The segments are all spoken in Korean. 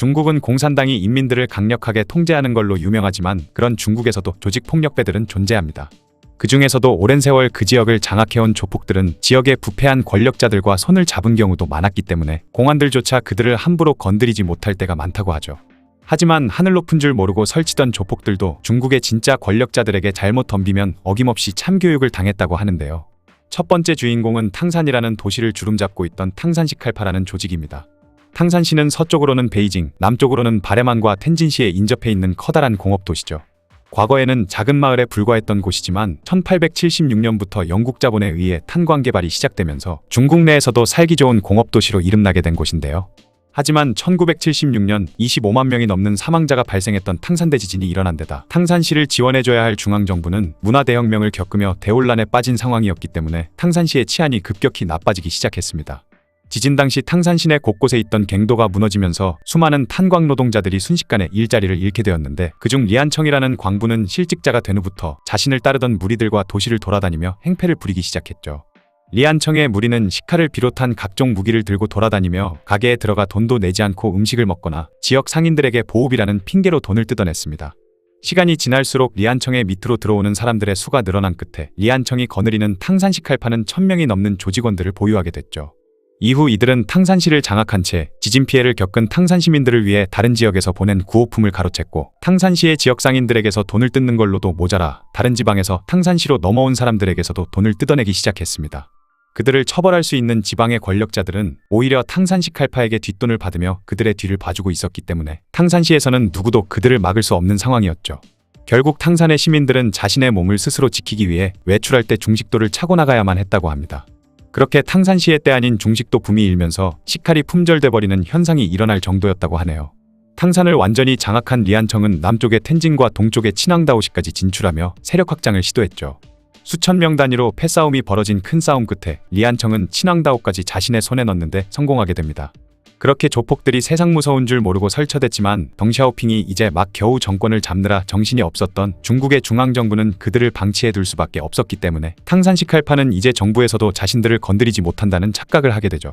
중국은 공산당이 인민들을 강력하게 통제하는 걸로 유명하지만 그런 중국에서도 조직 폭력배들은 존재합니다. 그 중에서도 오랜 세월 그 지역을 장악해온 조폭들은 지역의 부패한 권력자들과 손을 잡은 경우도 많았기 때문에 공안들조차 그들을 함부로 건드리지 못할 때가 많다고 하죠. 하지만 하늘 높은 줄 모르고 설치던 조폭들도 중국의 진짜 권력자들에게 잘못 덤비면 어김없이 참교육을 당했다고 하는데요. 첫 번째 주인공은 탕산이라는 도시를 주름잡고 있던 탕산시칼파라는 조직입니다. 탕산시는 서쪽으로는 베이징, 남쪽으로는 바레만과 텐진시에 인접해 있는 커다란 공업 도시죠. 과거에는 작은 마을에 불과했던 곳이지만 1876년부터 영국 자본에 의해 탄광 개발이 시작되면서 중국 내에서도 살기 좋은 공업 도시로 이름나게 된 곳인데요. 하지만 1976년 25만 명이 넘는 사망자가 발생했던 탕산 대 지진이 일어난 데다 탕산시를 지원해줘야 할 중앙정부는 문화대혁명을 겪으며 대혼란에 빠진 상황이었기 때문에 탕산시의 치안이 급격히 나빠지기 시작했습니다. 지진 당시 탕산 시내 곳곳에 있던 갱도가 무너지면서 수많은 탄광 노동자들이 순식간에 일자리를 잃게 되었는데 그중 리안청이라는 광부는 실직자가 된 후부터 자신을 따르던 무리들과 도시를 돌아다니며 행패를 부리기 시작했죠. 리안청의 무리는 식칼을 비롯한 각종 무기를 들고 돌아다니며 가게에 들어가 돈도 내지 않고 음식을 먹거나 지역 상인들에게 보호비라는 핑계로 돈을 뜯어냈습니다. 시간이 지날수록 리안청의 밑으로 들어오는 사람들의 수가 늘어난 끝에 리안청이 거느리는 탕산식칼파는 1000명이 넘는 조직원들을 보유하게 됐죠. 이후 이들은 탕산시를 장악한 채 지진 피해를 겪은 탕산 시민들을 위해 다른 지역에서 보낸 구호품을 가로챘고 탕산시의 지역 상인들에게서 돈을 뜯는 걸로도 모자라 다른 지방에서 탕산시로 넘어온 사람들에게서도 돈을 뜯어내기 시작했습니다. 그들을 처벌할 수 있는 지방의 권력자들은 오히려 탕산시 칼파에게 뒷돈을 받으며 그들의 뒤를 봐주고 있었기 때문에 탕산시에서는 누구도 그들을 막을 수 없는 상황이었죠. 결국 탕산의 시민들은 자신의 몸을 스스로 지키기 위해 외출할 때 중식도를 차고 나가야만 했다고 합니다. 그렇게 탕산시의 때 아닌 중식도 붐이 일면서 식칼이 품절돼 버리는 현상이 일어날 정도였다고 하네요. 탕산을 완전히 장악한 리안청은 남쪽의 텐진과 동쪽의 친앙다오시까지 진출하며 세력 확장을 시도했죠. 수천 명 단위로 패싸움이 벌어진 큰 싸움 끝에 리안청은 친앙다오까지 자신의 손에 넣는데 성공하게 됩니다. 그렇게 조폭들이 세상 무서운 줄 모르고 설쳐댔지만 덩샤오핑이 이제 막 겨우 정권을 잡느라 정신이 없었던 중국의 중앙정부는 그들을 방치해 둘 수밖에 없었기 때문에 탕산시칼파는 이제 정부에서도 자신들을 건드리지 못한다는 착각을 하게 되죠.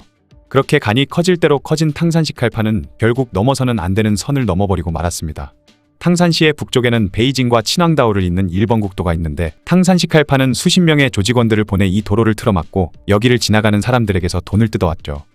그렇게 간이 커질 대로 커진 탕산시칼파는 결국 넘어서는 안 되는 선을 넘어버리고 말았습니다. 탕산시의 북쪽에는 베이징과 친왕다오를 잇는 일본 국도가 있는데 탕산시 칼파는 수십 명의 조직원들을 보내 이 도로를 틀어막고 여기를 지나가는 사람들에게서 돈을 뜯어왔죠.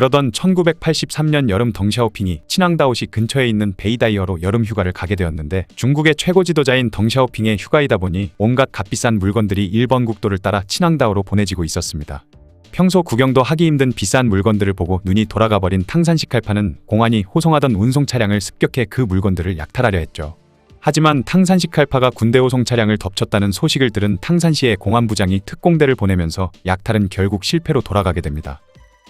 그러던 1983년 여름 덩샤오핑이 친앙다오시 근처에 있는 베이다이어로 여름 휴가를 가게 되었는데 중국의 최고 지도자인 덩샤오핑의 휴가이다 보니 온갖 값비싼 물건들이 일본 국도를 따라 친앙다오로 보내지고 있었습니다. 평소 구경도 하기 힘든 비싼 물건들을 보고 눈이 돌아가 버린 탕산시 칼파는 공안이 호송하던 운송 차량을 습격해 그 물건들을 약탈하려 했죠. 하지만 탕산시 칼파가 군대 호송 차량을 덮쳤다는 소식을 들은 탕산시의 공안부장이 특공대를 보내면서 약탈은 결국 실패로 돌아가게 됩니다.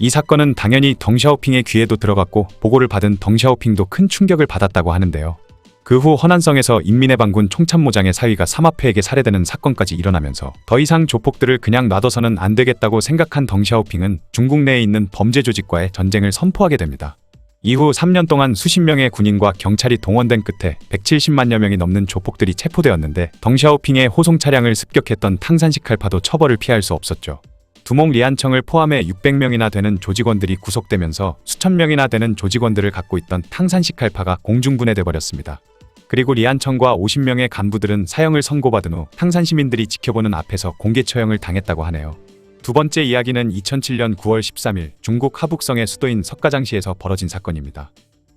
이 사건은 당연히 덩샤오핑의 귀에도 들어갔고 보고를 받은 덩샤오핑도 큰 충격을 받았다고 하는데요. 그 후 허난성에서 인민의 반군 총참모장의 사위가 사마페에게 살해되는 사건까지 일어나면서 더 이상 조폭들을 그냥 놔둬서는 안 되겠다고 생각한 덩샤오핑은 중국 내에 있는 범죄 조직과의 전쟁을 선포하게 됩니다. 이후 3년 동안 수십 명의 군인과 경찰이 동원된 끝에 170만여 명이 넘는 조폭들이 체포되었는데 덩샤오핑의 호송 차량을 습격했던 탕산시칼파도 처벌을 피할 수 없었죠. 두목 리안청을 포함해 600명이나 되는 조직원들이 구속되면서 수천 명이나 되는 조직원들을 갖고 있던 탕산시 칼파가 공중분해돼 버렸습니다. 그리고 리안청과 50명의 간부들은 사형을 선고받은 후 탕산 시민들이 지켜보는 앞에서 공개 처형을 당했다고 하네요. 두 번째 이야기는 2007년 9월 13일 중국 하북성의 수도인 석가장시에서 벌어진 사건입니다.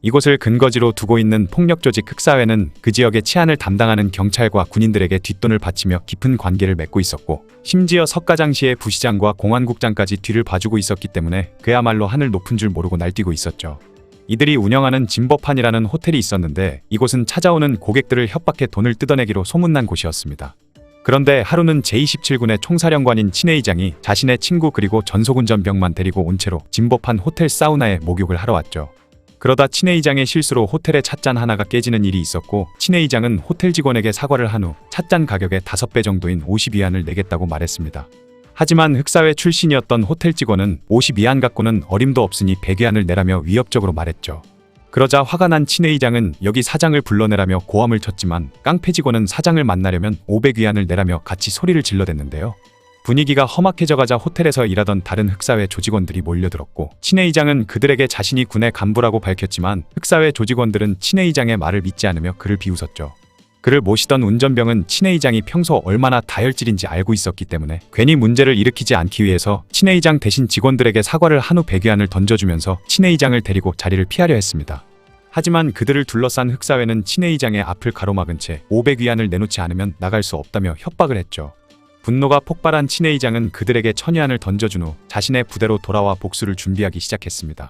이곳을 근거지로 두고 있는 폭력 조직 흑사회는 그 지역의 치안을 담당하는 경찰과 군인들에게 뒷돈을 바치며 깊은 관계를 맺고 있었고 심지어 석가장시의 부시장과 공안국장까지 뒤를 봐주고 있었기 때문에 그야말로 하늘 높은 줄 모르고 날뛰고 있었죠. 이들이 운영하는 진법판이라는 호텔이 있었는데 이곳은 찾아오는 고객들을 협박해 돈을 뜯어내기로 소문난 곳이었습니다. 그런데 하루는 제27군의 총사령관인 친회의장이 자신의 친구 그리고 전소군 전병만 데리고 온 채로 진법판 호텔 사우나에 목욕을 하러 왔죠. 그러다 친회의장의 실수로 호텔의 찻잔 하나가 깨지는 일이 있었고 친회의장은 호텔 직원에게 사과를 한 후 찻잔 가격의 5배 정도인 52안을 내겠다고 말했습니다. 하지만 흑사회 출신이었던 호텔 직원은 52안 갖고는 어림도 없으니 100위안을 내라며 위협적으로 말했죠. 그러자 화가 난 친회의장은 여기 사장을 불러내라며 고함을 쳤지만 깡패 직원은 사장을 만나려면 500위안을 내라며 같이 소리를 질러댔는데요. 분위기가 험악해져가자 호텔에서 일하던 다른 흑사회 조직원들이 몰려들었고 친해 이장은 그들에게 자신이 군의 간부라고 밝혔지만 흑사회 조직원들은 친해 이장의 말을 믿지 않으며 그를 비웃었죠. 그를 모시던 운전병은 친해 이장이 평소 얼마나 다혈질인지 알고 있었기 때문에 괜히 문제를 일으키지 않기 위해서 친해 이장 대신 직원들에게 사과를 한후 100위안을 던져주면서 친해 이장을 데리고 자리를 피하려 했습니다. 하지만 그들을 둘러싼 흑사회는 친해 이장의 앞을 가로막은 채 500위안을 내놓지 않으면 나갈 수 없다며 협박을 했죠. 분노가 폭발한 친해 이장은 그들에게 천위안을 던져준 후 자신의 부대로 돌아와 복수를 준비하기 시작했습니다.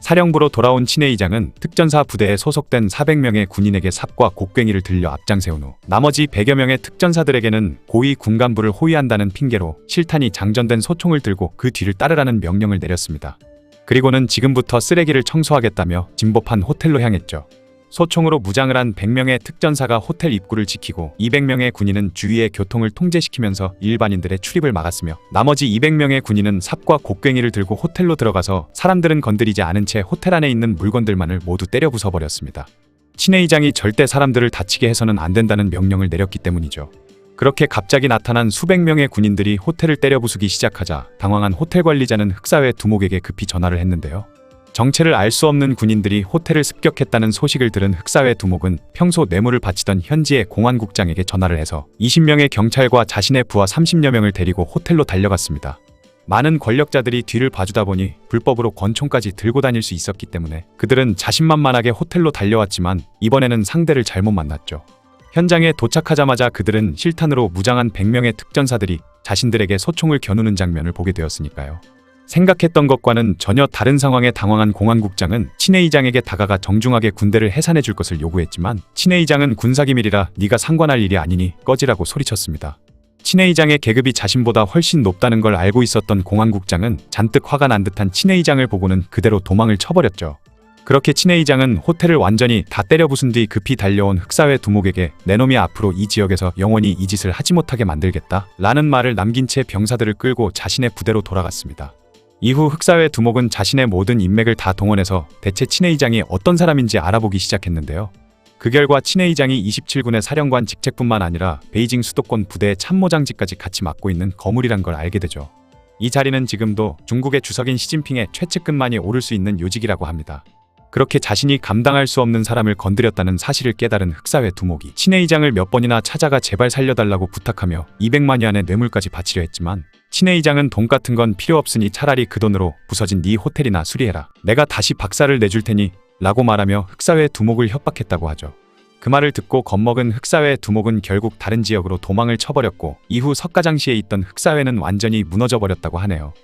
사령부로 돌아온 친해 이장은 특전사 부대에 소속된 400명의 군인에게 삽과 곡괭이를 들려 앞장세운 후 나머지 100여 명의 특전사들에게는 고위 군간부를 호위한다는 핑계로 실탄이 장전된 소총을 들고 그 뒤를 따르라는 명령을 내렸습니다. 그리고는 지금부터 쓰레기를 청소하겠다며 진법한 호텔로 향했죠. 소총으로 무장을 한 100명의 특전사가 호텔 입구를 지키고 200명의 군인은 주위의 교통을 통제시키면서 일반인들의 출입을 막았으며 나머지 200명의 군인은 삽과 곡괭이를 들고 호텔로 들어가서 사람들은 건드리지 않은 채 호텔 안에 있는 물건들만을 모두 때려 부숴버렸습니다. 친해 이장이 절대 사람들을 다치게 해서는 안 된다는 명령을 내렸기 때문이죠. 그렇게 갑자기 나타난 수백 명의 군인들이 호텔을 때려 부수기 시작하자 당황한 호텔 관리자는 흑사회 두목에게 급히 전화를 했는데요. 정체를 알 수 없는 군인들이 호텔을 습격했다는 소식을 들은 흑사회 두목은 평소 뇌물을 바치던 현지의 공안국장에게 전화를 해서 20명의 경찰과 자신의 부하 30여 명을 데리고 호텔로 달려갔습니다. 많은 권력자들이 뒤를 봐주다 보니 불법으로 권총까지 들고 다닐 수 있었기 때문에 그들은 자신만만하게 호텔로 달려왔지만 이번에는 상대를 잘못 만났죠. 현장에 도착하자마자 그들은 실탄으로 무장한 100명의 특전사들이 자신들에게 소총을 겨누는 장면을 보게 되었으니까요. 생각했던 것과는 전혀 다른 상황에 당황한 공안국장은 친해이장에게 다가가 정중하게 군대를 해산해 줄 것을 요구했지만 친해이장은 군사기밀이라 네가 상관할 일이 아니니 꺼지라고 소리쳤습니다. 친해이장의 계급이 자신보다 훨씬 높다는 걸 알고 있었던 공안국장은 잔뜩 화가 난 듯한 친해이장을 보고는 그대로 도망을 쳐버렸죠. 그렇게 친해이장은 호텔을 완전히 다 때려 부순 뒤 급히 달려온 흑사회 두목에게 내 놈이 앞으로 이 지역에서 영원히 이 짓을 하지 못하게 만들겠다 라는 말을 남긴 채 병사들을 끌고 자신의 부대로 돌아갔습니다. 이후 흑사회 두목은 자신의 모든 인맥을 다 동원해서 대체 친해이장이 어떤 사람인지 알아보기 시작했는데요. 그 결과 친해이장이 27군의 사령관 직책뿐만 아니라 베이징 수도권 부대의 참모장직까지 같이 맡고 있는 거물이란 걸 알게 되죠. 이 자리는 지금도 중국의 주석인 시진핑의 최측근만이 오를 수 있는 요직이라고 합니다. 그렇게 자신이 감당할 수 없는 사람을 건드렸다는 사실을 깨달은 흑사회 두목이 친해이장을 몇 번이나 찾아가 제발 살려달라고 부탁하며 200만 위안의 뇌물까지 바치려 했지만 친해이장은 돈 같은 건 필요 없으니 차라리 그 돈으로 부서진 네 호텔이나 수리해라. 내가 다시 박살을 내줄 테니 라고 말하며 흑사회 두목을 협박했다고 하죠. 그 말을 듣고 겁먹은 흑사회 두목은 결국 다른 지역으로 도망을 쳐버렸고 이후 석가장시에 있던 흑사회는 완전히 무너져 버렸다고 하네요.